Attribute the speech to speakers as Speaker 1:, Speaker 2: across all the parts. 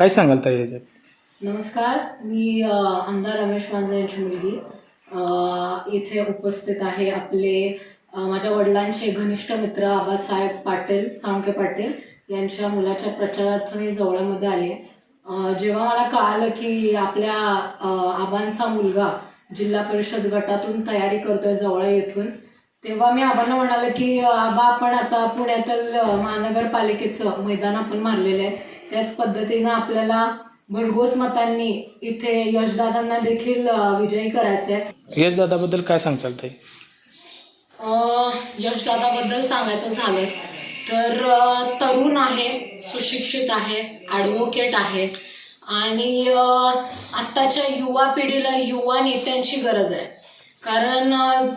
Speaker 1: काय सांगाल ताई याच्यात?
Speaker 2: नमस्कार मी अ, आमदार रमेश वांद्रे यांची मुलगी. अ, इथे उपस्थित आहे आपले अ, माझ्या वडिलांचे घनिष्ठ मित्र आबासाहेब पाटील साळुंके पाटील यांच्या मुलाच्या प्रचारार्थ मी जवळामध्ये आले. अ, जेव्हा मला कळालं की आपल्या अ, आबांचा मुलगा जिल्हा परिषद गटातून तयारी करतोय जवळ येथून तेव्हा मी आबांना म्हणाले की आबा आपण आता पुण्यातील अ, महानगरपालिकेचं मैदान आपण मारलेलं आहे. त्याच पद्धतीनं आपल्याला भरघोस मतांनी इथे यशदादांना देखील विजयी करायचं आहे
Speaker 1: यश दादाबद्दल काय सांगचाल ताई?
Speaker 2: यशदादाबद्दल सांगायचं झालंच तर तरुण आहे सुशिक्षित आहे ॲडव्होकेट आहे आणि अ, आत्ताच्या युवा पिढीला युवा नेत्यांची गरज आहे. कारण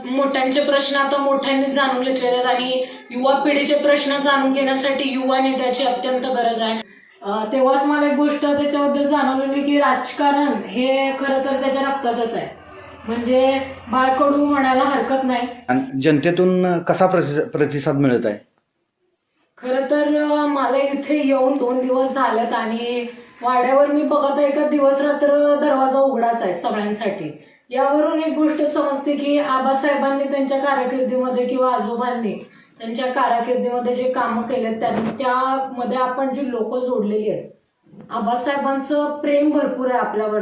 Speaker 2: मोठ्यांचे प्रश्न आता मोठ्यांनीच जाणून घेतलेले आहेत आणि युवा पिढीचे प्रश्न जाणून घेण्यासाठी युवा नेत्याची अत्यंत गरज आहे. तेव्हाच मला एक गोष्ट त्याच्याबद्दल जाणवलेली की राजकारण हे खरं तर त्याच्या रक्तातच आहे. म्हणजे बाळकडू म्हणायला हरकत नाही.
Speaker 3: आणि जनतेतून कसा प्रतिसाद प्रतिसाद मिळत आहे?
Speaker 2: खरं तर अ, मला इथे येऊन दोन दिवस झालेत आणि वाड्यावर मी बघत आहे का दिवस रात्र दरवाजा उघडाच आहे सगळ्यांसाठी. यावरून एक गोष्ट समजते की आबासाहेबांनी त्यांच्या कारकिर्दीमध्ये किंवा आजोबांनी त्यांच्या कारकिर्दीमध्ये जे कामं केलेत त्यांनी त्यामध्ये आपण जी लोक जोडलेली आहेत आबासाहेबांचं प्रेम भरपूर आहे आपल्यावर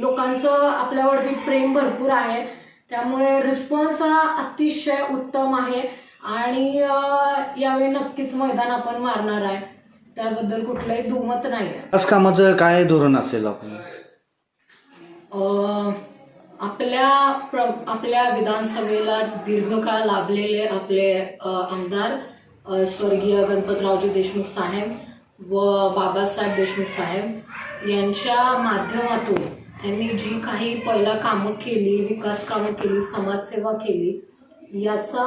Speaker 2: लोकांचं आपल्यावरती प्रेम भरपूर आहे. त्यामुळे रिस्पॉन्स हा अतिशय उत्तम आहे आणि यावेळी नक्कीच मैदान आपण मारणार आहे. त्याबद्दल कुठलंही दुमत नाही आहे
Speaker 3: कामाचं काय धोरण असेल आपण
Speaker 2: अं, आपल्या प्र- आपल्या विधानसभेला दीर्घकाळ लाभलेले आपले आमदार स्वर्गीय गणपतरावजी देशमुख साहेब व बाबासाहेब देशमुख साहेब यांच्या माध्यमातून त्यांनी जी काही पहिला कामं केली विकास कामं केली समाजसेवा केली याचा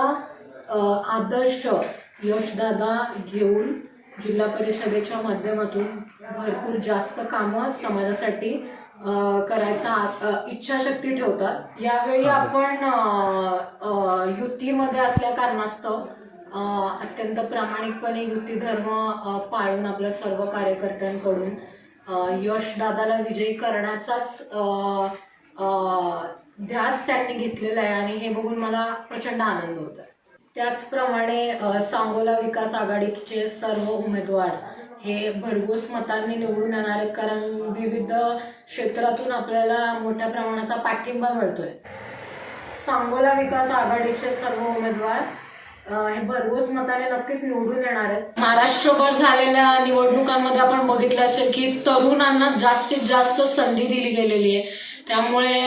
Speaker 2: आदर्श यशदादा घेऊन जिल्हा परिषदेच्या माध्यमातून भरपूर जास्त कामं समाजासाठी करायचा इच्छाशक्ती ठेवतात. यावेळी आपण युतीमध्ये असल्या कारणास्तव अत्यंत प्रामाणिकपणे युती धर्म पाळून आपल्या सर्व कार्यकर्त्यांकडून यश दादाला विजयी करण्याचाच ध्यास त्यांनी घेतलेला आहे आणि हे बघून मला प्रचंड आनंद होत आहे त्याचप्रमाणे सांगोला विकास आघाडीचे सर्व उमेदवार हे भरघोस मतांनी निवडून येणार आहेत कारण विविध क्षेत्रातून आपल्याला मोठ्या प्रमाणाचा पाठिंबा मिळतोय. सांगोला विकास आघाडीचे सर्व उमेदवार हे भरघोस मताने नक्कीच निवडून येणार आहेत. महाराष्ट्रभर झालेल्या निवडणुकांमध्ये आपण बघितलं असेल की तरुणांना जास्तीत जास्त संधी दिली गेलेली आहे. त्यामुळे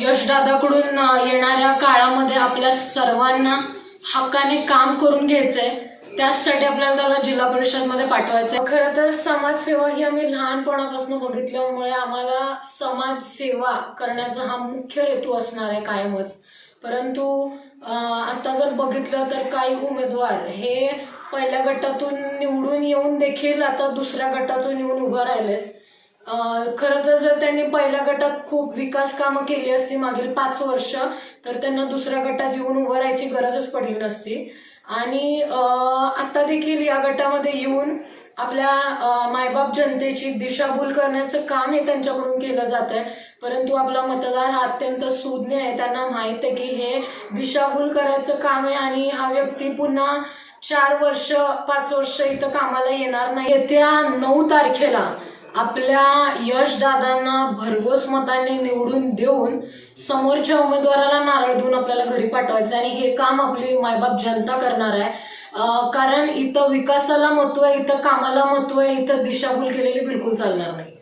Speaker 2: यशदादाकडून येणाऱ्या काळामध्ये आपल्या सर्वांना हक्काने काम करून घ्यायचंय. त्याचसाठी आपल्याला त्याला जिल्हा परिषदमध्ये पाठवायचंय. खरं तर समाजसेवा ही आम्ही लहानपणापासून बघितल्यामुळे आम्हाला समाजसेवा करण्याचा हा मुख्य हेतू असणार आहे कायमच. परंतु आता जर बघितलं तर काही उमेदवार हे पहिल्या गटातून निवडून येऊन देखील आता दुसऱ्या गटातून येऊन उभं राहिलेत. खरं तर जर त्यांनी पहिल्या गटात खूप विकास कामं केली असती मागील पाच वर्ष तर त्यांना दुसऱ्या गटात येऊन उभं राहायची गरजच पडली नसती. आणि आता देखील या गटामध्ये येऊन आपल्या मायबाप जनतेची दिशाभूल करण्याचं काम हे त्यांच्याकडून केलं जात आहे परंतु आपला मतदार हा अत्यंत सुज्ञ आहे. त्यांना माहीत आहे की हे दिशाभूल करायचं काम आहे आणि हा व्यक्ती पुन्हा चार वर्ष पाच वर्ष इथं कामाला येणार नाही. येत्या नऊ तारखेला आपल्या यशदादांना भरघोस मतांनी निवडून देऊन समोरच्या उमेदवाराला नारळ देऊन आपल्याला घरी पाठवायचं आणि हे काम आपली मायबाप जनता करणार आहे. कारण इथं विकासाला महत्त्व आहे इथं कामाला महत्त्व आहे इथं दिशाभूल केलेली बिलकुल चालणार नाही.